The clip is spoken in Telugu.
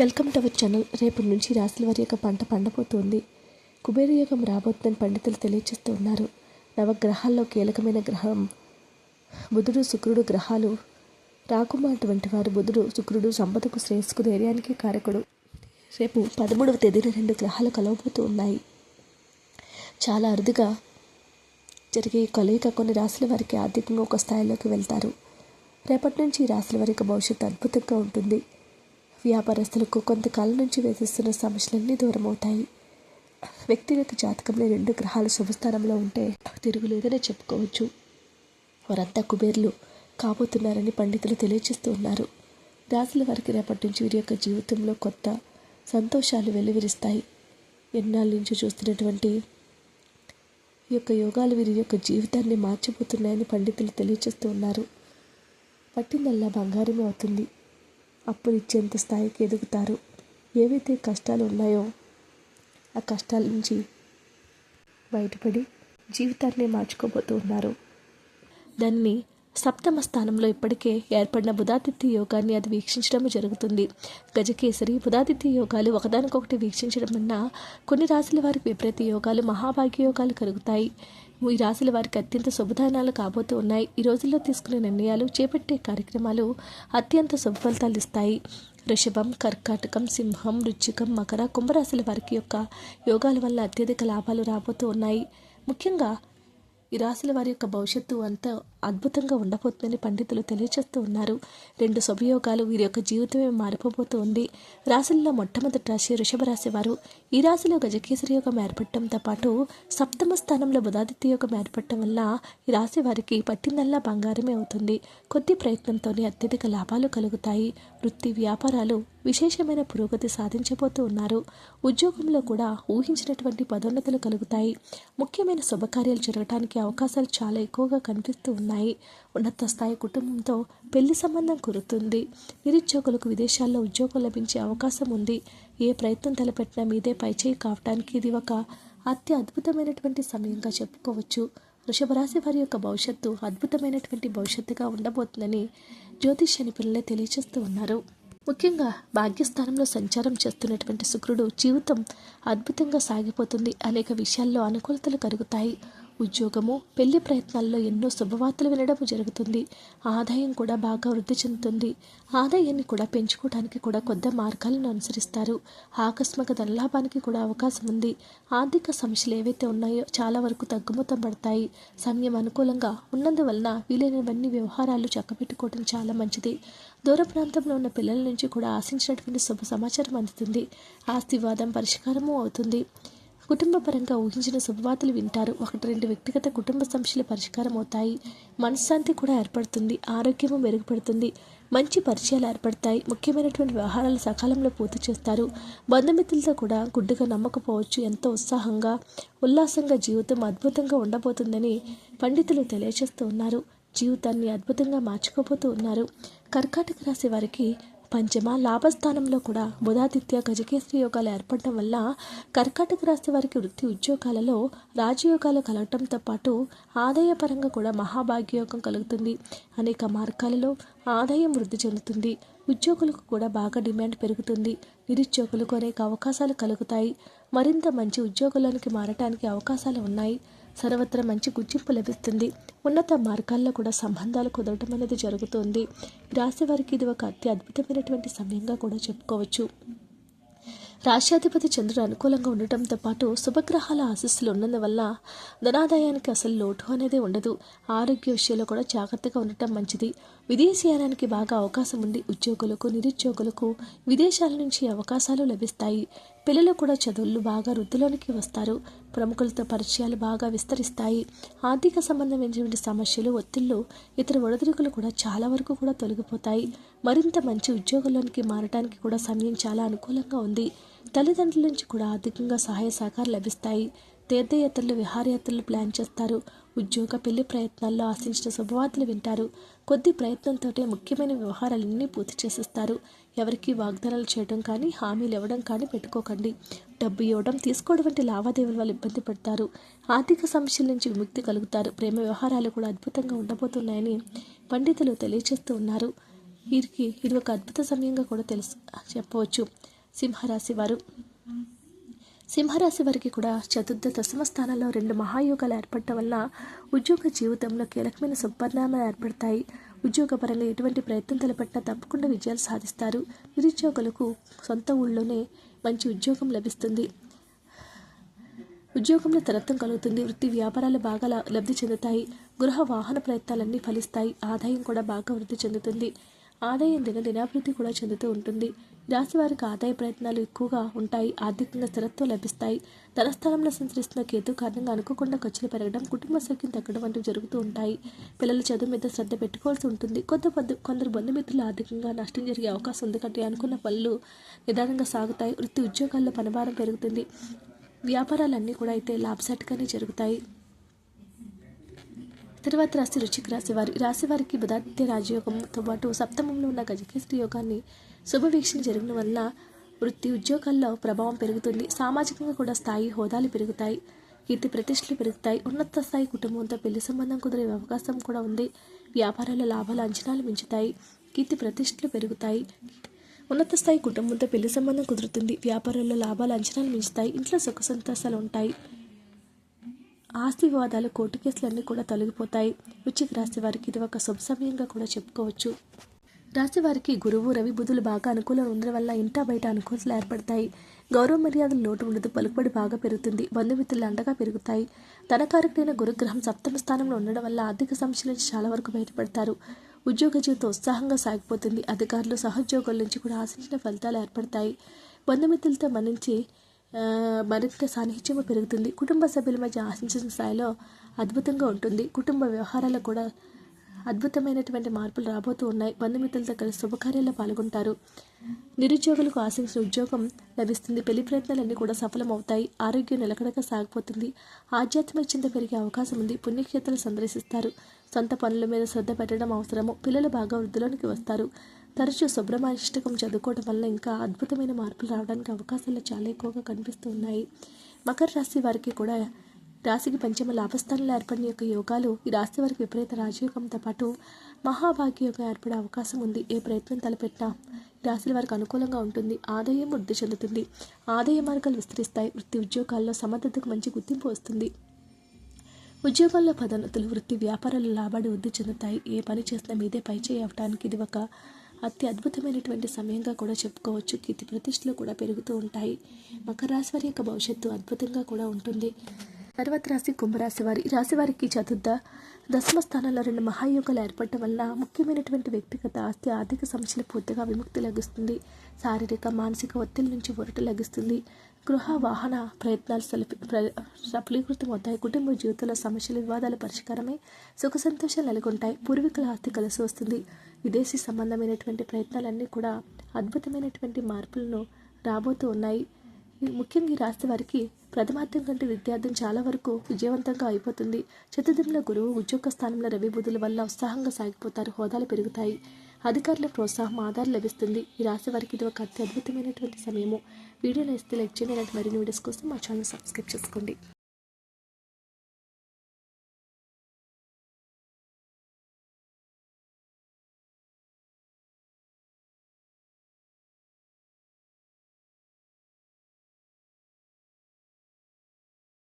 Welcome to our channel. రేపు నుంచి రాశుల వారి యొక్క పంట పండబోతోంది. కుబేర యోగం రాబోతుందని పండితులు తెలియజేస్తూ ఉన్నారు. నవగ్రహాల్లో కీలకమైన గ్రహం బుధుడు శుక్రుడు గ్రహాలు. రాకుమాటువంటి వారు బుధుడు శుక్రుడు సంపదకు శ్రేయస్సుకు ధైర్యానికి కారకుడు. రేపు పదమూడవ తేదీన రెండు గ్రహాలు కలవబోతూ ఉన్నాయి. చాలా అరుదుగా జరిగే కలయిక కొన్ని రాశుల వారికి ఆర్థికంగా ఒక స్థాయిలోకి వెళ్తారు. రేపటి నుంచి ఈ రాశుల వారికి భవిష్యత్తు అద్భుతంగా ఉంటుంది. వ్యాపారస్తులకు కొంతకాలం నుంచి వేధిస్తున్న సమస్యలన్నీ దూరమవుతాయి. వ్యక్తిగత జాతకంలో రెండు గ్రహాలు శుభస్థానంలో ఉంటే తిరుగులేదనే చెప్పుకోవచ్చు. వారంతా కుబేర్లు కాబోతున్నారని పండితులు తెలియజేస్తూ ఉన్నారు. రాశుల వారికి రేపటి నుంచి వీరి యొక్క జీవితంలో కొత్త సంతోషాలు వెలువరిస్తాయి. ఎన్నాళ్ళ నుంచి చూస్తున్నటువంటి ఈ యొక్క యోగాలు వీరి యొక్క జీవితాన్ని మార్చిపోతున్నాయని పండితులు తెలియజేస్తూ ఉన్నారు. పట్టిందల్లా బంగారమే అవుతుంది. అప్పులు ఇచ్చేంత స్థాయికి ఎదుగుతారు. ఏవైతే కష్టాలు ఉన్నాయో ఆ కష్టాల నుంచి బయటపడి జీవితాన్ని మార్చుకోబోతూ ఉన్నారు. దాన్ని సప్తమ స్థానంలో ఇప్పటికే ఏర్పడిన బుధాదిత్య యోగాన్ని అది వీక్షించడం జరుగుతుంది. గజకేసరి బుధాదిత్య యోగాలు ఒకదానికొకటి వీక్షించడం వలన కొన్ని రాశుల వారికి విపరీత యోగాలు మహాభాగ్య యోగాలు కలుగుతాయి. ఈ రాశుల వారికి అత్యంత శుభదానాలు కాబోతూ ఉన్నాయి. ఈ రోజుల్లో తీసుకునే నిర్ణయాలు చేపట్టే కార్యక్రమాలు అత్యంత శుభ ఫలితాలు ఇస్తాయి. వృషభం కర్కాటకం సింహం రుచికం మకర కుంభరాశుల వారికి యొక్క యోగాల వల్ల అత్యధిక లాభాలు రాబోతూ ఉన్నాయి. ముఖ్యంగా ఈ రాశుల వారి యొక్క భవిష్యత్తు అంత అద్భుతంగా ఉండబోతుందని పండితులు తెలియజేస్తూ ఉన్నారు. రెండు శుభయోగాలు వీరి యొక్క జీవితమే మారిపోబోతూ ఉంది. రాశుల్లో మొట్టమొదటి రాశి వృషభ రాశి వారు. ఈ రాశిలో గజకేసరి యోగం ఏర్పడటంతో పాటు సప్తమ స్థానంలో బుధాదిత్య యోగం ఏర్పడటం వల్ల ఈ రాశి వారికి పట్టిందల్లా బంగారమే అవుతుంది. కొద్ది ప్రయత్నంతోనే అత్యధిక లాభాలు కలుగుతాయి. వృత్తి వ్యాపారాలు విశేషమైన పురోగతి సాధించబోతూ ఉన్నారు. ఉద్యోగంలో కూడా ఊహించినటువంటి పదోన్నతులు కలుగుతాయి. ముఖ్యమైన శుభకార్యాలు జరగడానికి అవకాశాలు చాలా ఎక్కువగా కనిపిస్తూ ఉన్నాయి. ఉన్నత స్థాయి కుటుంబంతో పెళ్ళి సంబంధం కురుతుంది నిరుద్యోగులకు విదేశాల్లో ఉద్యోగం లభించే అవకాశం ఉంది. ఏ ప్రయత్నం తలపెట్టినా మీదే పైచేయి కావటానికి ఇది ఒక అత్య అద్భుతమైనటువంటి సమయంగా చెప్పుకోవచ్చు. వృషభ రాశి వారి యొక్క భవిష్యత్తు అద్భుతమైనటువంటి భవిష్యత్తుగా ఉండబోతుందని జ్యోతిష్ నిపుణులే తెలియజేస్తూ ఉన్నారు. ముఖ్యంగా భాగ్యస్థానంలో సంచారం చేస్తున్నటువంటి శుక్రుడు జీవితం అద్భుతంగా సాగిపోతుంది. అనేక విషయాల్లో అనుకూలతలు కలుగుతాయి. ఉద్యోగము పెళ్ళి ప్రయత్నాల్లో ఎన్నో శుభవార్తలు వినడం జరుగుతుంది. ఆదాయం కూడా బాగా వృద్ధి చెందుతుంది. ఆదాయాన్ని కూడా పెంచుకోవడానికి కూడా కొత్త మార్గాలను అనుసరిస్తారు. ఆకస్మిక ధనలాభానికి కూడా అవకాశం ఉంది. ఆర్థిక సమస్యలు ఏవైతే ఉన్నాయో చాలా వరకు తగ్గుముఖం పడతాయి. సమయం అనుకూలంగా ఉన్నందువలన వీలైనవన్నీ వ్యవహారాలు చక్కబెట్టుకోవడం చాలా మంచిది. దూర ప్రాంతంలో ఉన్న పిల్లల నుంచి కూడా ఆశించినటువంటి శుభ సమాచారం అందుతుంది. ఆస్తివాదం పరిష్కారము అవుతుంది. కుటుంబ పరంగా ఊహించిన శుభవార్తలు వింటారు. ఒకటి రెండు వ్యక్తిగత కుటుంబ సమస్యలు పరిష్కారం అవుతాయి మనశ్శాంతి కూడా ఏర్పడుతుంది. ఆరోగ్యము మెరుగుపడుతుంది. మంచి పరిచయాలు ఏర్పడతాయి. ముఖ్యమైనటువంటి వ్యవహారాలు సకాలంలో పూర్తి చేస్తారు. బంధుమిత్రులతో కూడా గుడ్డుగా నమ్మకపోవచ్చు. ఎంతో ఉత్సాహంగా ఉల్లాసంగా జీవితం అద్భుతంగా ఉండబోతుందని పండితులు తెలియజేస్తూ ఉన్నారు. జీవితాన్ని అద్భుతంగా మార్చుకోబోతూ ఉన్నారు. కర్కాటక రాశి వారికి పంచమ లాభస్థానంలో కూడా బుధాదిత్య గజకేశ్వరి యోగాలు ఏర్పడటం వల్ల కర్కాటక రాశి వారికి వృత్తి ఉద్యోగాలలో రాజయోగాలు కలగటంతో పాటు ఆదాయపరంగా కూడా మహాభాగ్యయోగం కలుగుతుంది. అనేక మార్గాలలో ఆదాయం వృద్ధి చెందుతుంది. ఉద్యోగులకు కూడా బాగా డిమాండ్ పెరుగుతుంది. నిరుద్యోగులకు అనేక అవకాశాలు కలుగుతాయి. మరింత మంచి ఉద్యోగంలోనికి మారటానికి అవకాశాలు ఉన్నాయి. సర్వత్రా మంచి గుర్తింపు లభిస్తుంది. ఉన్నత మార్గాల్లో కూడా సంబంధాలు కుదరటం అనేది జరుగుతుంది. రాశి వారికి ఇది ఒక అతి అద్భుతమైనటువంటి సమయంగా కూడా చెప్పుకోవచ్చు. రాష్ట్రాధిపతి చంద్రుడు అనుకూలంగా ఉండటంతో పాటు శుభగ్రహాల ఆశస్సులు ఉన్నందువల్ల ధనాదాయానికి అసలు లోటు అనేది ఉండదు. ఆరోగ్య విషయంలో కూడా జాగ్రత్తగా ఉండటం మంచిది. విదేశీయానానికి బాగా అవకాశం ఉంది. ఉద్యోగులకు నిరుద్యోగులకు విదేశాల నుంచి అవకాశాలు లభిస్తాయి. పిల్లలు కూడా చదువులు బాగా వృద్ధిలోనికి వస్తారు. ప్రముఖులతో పరిచయాలు బాగా విస్తరిస్తాయి. ఆర్థిక సంబంధమైనటువంటి సమస్యలు ఒత్తిళ్ళు ఇతర ఒడదుడుకులు కూడా చాలా వరకు కూడా తొలగిపోతాయి. మరింత మంచి ఉద్యోగంలోనికి మారడానికి కూడా సమయం చాలా అనుకూలంగా ఉంది. తల్లిదండ్రుల నుంచి కూడా ఆర్థికంగా సహాయ సహకారం లభిస్తాయి. తీర్థయాత్రలు విహారయాత్రలు ప్లాన్ చేస్తారు. ఉద్యోగ పెళ్ళి ప్రయత్నాల్లో ఆశించిన శుభవార్తలు వింటారు. కొద్ది ప్రయత్నంతో ముఖ్యమైన వ్యవహారాలన్నీ పూర్తి చేసేస్తారు. ఎవరికి వాగ్దానాలు చేయడం కానీ హామీలు ఇవ్వడం కానీ పెట్టుకోకండి. డబ్బు ఇవ్వడం తీసుకోవడం వంటి లావాదేవీల వల్ల ఇబ్బంది పడతారు. ఆర్థిక సమస్యల నుంచి విముక్తి కలుగుతారు. ప్రేమ వ్యవహారాలు కూడా అద్భుతంగా ఉండబోతున్నాయని పండితులు తెలియజేస్తూ ఉన్నారు. వీరికి ఇది ఒక అద్భుత సమయంగా కూడా తెలుసు చెప్పవచ్చు. సింహరాశి వారు సింహరాశి వారికి కూడా చతుర్థ దశమ స్థానంలో రెండు మహాయోగాలు ఏర్పడటం వల్ల ఉద్యోగ జీవితంలో కీలకమైన సుపరిణామాలు ఏర్పడతాయి. ఉద్యోగపరంగా ఎటువంటి ప్రయత్నం తలపెట్టినా తప్పకుండా విజయాలు సాధిస్తారు. నిరుద్యోగులకు సొంత ఊళ్ళోనే మంచి ఉద్యోగం లభిస్తుంది. ఉద్యోగంలో తరత్వం కలుగుతుంది. వృత్తి వ్యాపారాలు బాగా లబ్ధి చెందుతాయి. గృహ వాహన ప్రయత్నాలన్నీ ఫలిస్తాయి. ఆదాయం కూడా బాగా వృద్ధి చెందుతుంది. ఆదాయం దిన దినాభివృద్ధి కూడా చెందుతూ ఉంటుంది. రాశి వారికి ఆదాయ ప్రయత్నాలు ఎక్కువగా ఉంటాయి ఆర్థికంగా స్థిరత్వం లభిస్తాయి. ధనస్థానంలో సంచరిస్తున్న కేతు కారణంగా అనుకోకుండా ఖర్చులు పెరగడం కుటుంబ సౌఖ్యం తగ్గడం వంటివి జరుగుతూ ఉంటాయి. పిల్లల చదువు మీద శ్రద్ధ పెట్టుకోవాల్సి ఉంటుంది. కొంత బంధు కొందరు బంధుమిత్రులు ఆర్థికంగా నష్టం జరిగే అవకాశం ఉంది. కాబట్టి అనుకున్న పనులు నిదానంగా సాగుతాయి. వృత్తి ఉద్యోగాల్లో పనిభారం పెరుగుతుంది. వ్యాపారాలన్నీ కూడా అయితే లాభసాటిగానే జరుగుతాయి. తర్వాత రాశి రుచికి రాశివారి. రాశివారికి బుధాదిత్య రాజయోగంతో పాటు సప్తమంలో ఉన్న గజకేశ్వరి యోగాన్ని శుభవీక్షణ జరగడం వల్ల వృత్తి ఉద్యోగాల్లో ప్రభావం పెరుగుతుంది. సామాజికంగా కూడా స్థాయి హోదాలు పెరుగుతాయి. కీర్తి ప్రతిష్టలు పెరుగుతాయి. ఉన్నత స్థాయి కుటుంబంతో పెళ్ళి సంబంధం కుదిరే అవకాశం కూడా ఉంది. వ్యాపారాల లాభాల అంచనాలు మించుతాయి. కీర్తి ప్రతిష్టలు పెరుగుతాయి. ఉన్నత స్థాయి కుటుంబంతో పెళ్ళి సంబంధం కుదురుతుంది. వ్యాపారాల్లో లాభాల అంచనాలు మించుతాయి. ఇంట్లో సుఖ సంతోషాలు ఉంటాయి. ఆస్తి వివాదాలు కోర్టు కేసులన్నీ కూడా తొలగిపోతాయి. వృశ్చిక రాశి వారికి ఇది ఒక శుభ సమయంగా కూడా చెప్పుకోవచ్చు. రాశి వారికి గురువు రవి బుధులు బాగా అనుకూలంగా ఉండడం వల్ల ఇంటా బయట అనుకూలతలు ఏర్పడతాయి. గౌరవ మర్యాదలు లోటు ఉండదు పలుకుబడి బాగా పెరుగుతుంది బంధుమిత్రులు అండగా పెరుగుతాయి. ధనకారకుడైన గురుగ్రహం సప్తమ స్థానంలో ఉండడం వల్ల ఆర్థిక సమస్యల నుంచి చాలా వరకు బయటపడతారు. ఉద్యోగ జీవితం ఉత్సాహంగా సాగిపోతుంది అధికారులు సహోద్యోగుల నుంచి కూడా ఆశించిన ఫలితాలు ఏర్పడతాయి. బంధుమిత్రులతో మన్నించి మరింత సాన్నిహిత్యము పెరుగుతుంది. కుటుంబ సభ్యుల మధ్య ఆశించిన స్థాయిలో అద్భుతంగా ఉంటుంది. కుటుంబ వ్యవహారాలు కూడా అద్భుతమైనటువంటి మార్పులు రాబోతూ ఉన్నాయి. బంధుమిత్రులతో కలిసి శుభకార్యాల్లో పాల్గొంటారు. నిరుద్యోగులకు ఆశించిన ఉద్యోగం లభిస్తుంది. పెళ్ళి ప్రయత్నాలన్నీ కూడా సఫలమవుతాయి. ఆరోగ్యం నిలకడగా సాగిపోతుంది. ఆధ్యాత్మిక చింత పెరిగే అవకాశం ఉంది. పుణ్యక్షేత్రాలు సందర్శిస్తారు. సొంత పనుల మీద శ్రద్ధ పెట్టడం అవసరము. పిల్లలు బాగా వృద్ధిలోనికి వస్తారు. తరచూ శుభ్రమాష్టకం చదువుకోవడం వల్ల ఇంకా అద్భుతమైన మార్పులు రావడానికి అవకాశాలు చాలా ఎక్కువగా కనిపిస్తూ ఉన్నాయి. మకర రాశి వారికి కూడా రాశికి పంచమ లాభస్థానంలో ఏర్పడిన యొక్క యోగాలు ఈ రాశి వారికి విపరీత రాజయోగంతో పాటు మహాభాగ్య యోగం ఏర్పడే అవకాశం ఉంది. ఏ ప్రయత్నం తలపెట్టినా ఈ రాశుల వారికి అనుకూలంగా ఉంటుంది. ఆదాయం వృద్ధి చెందుతుంది. ఆదాయ మార్గాలు విస్తరిస్తాయి. వృత్తి ఉద్యోగాల్లో సమర్థతకు మంచి గుర్తింపు వస్తుంది. ఉద్యోగాల్లో పదోన్నతులు వృత్తి వ్యాపారాలు లాభాలు వృద్ధి చెందుతాయి. ఏ పని చేసినా మీదే పైచేయి అవడానికి ఇది ఒక అతి అద్భుతమైనటువంటి సమయంగా కూడా చెప్పుకోవచ్చు. కీర్తి ప్రతిష్టలు కూడా పెరుగుతూ ఉంటాయి. మకర రాశి వారి యొక్క భవిష్యత్తు అద్భుతంగా కూడా ఉంటుంది. తర్వాత రాశి కుంభరాశి వారి ఈ రాశి వారికి చతుర్థ దశమ స్థానంలో రెండు మహాయోగాలు ఏర్పడటం వల్ల ముఖ్యమైనటువంటి వ్యక్తిగత ఆస్తి ఆర్థిక సమస్యలు పూర్తిగా విముక్తి లభిస్తుంది. శారీరక మానసిక ఒత్తిడి నుంచి ఊరట లభిస్తుంది. గృహ వాహన ప్రయత్నాలు సలిపి ప్ర- సఫలీకృతం అవుతాయి కుటుంబ జీవితంలో సమస్యలు వివాదాలు పరిష్కారమై సుఖ సంతోషాలు నెలకొంటాయి. పూర్వీకుల ఆస్తి కలిసి వస్తుంది. విదేశీ సంబంధమైనటువంటి ప్రయత్నాలన్నీ కూడా అద్భుతమైనటువంటి మార్పులను రాబోతూ ఉన్నాయి. ముఖ్యంగా ఈ రాశి వారికి ప్రథమార్థం కంటే విద్యార్థం చాలా వరకు విజయవంతంగా అయిపోతుంది. చతుర్థంలో గురువు ఉద్యోగ స్థానంలో రవి బుధుల వల్ల ఉత్సాహంగా సాగిపోతారు. హోదాలు పెరుగుతాయి. అధికారుల ప్రోత్సాహం ఆధారం లభిస్తుంది. ఈ రాశి వారికి ఇది ఒక అతి అద్భుతమైనటువంటి సమయము. వీడియో నచ్చితే లైక్ చేయండి. మరిన్ని వీడియోస్ కోసం మా ఛానల్ సబ్స్క్రైబ్ చేసుకోండి.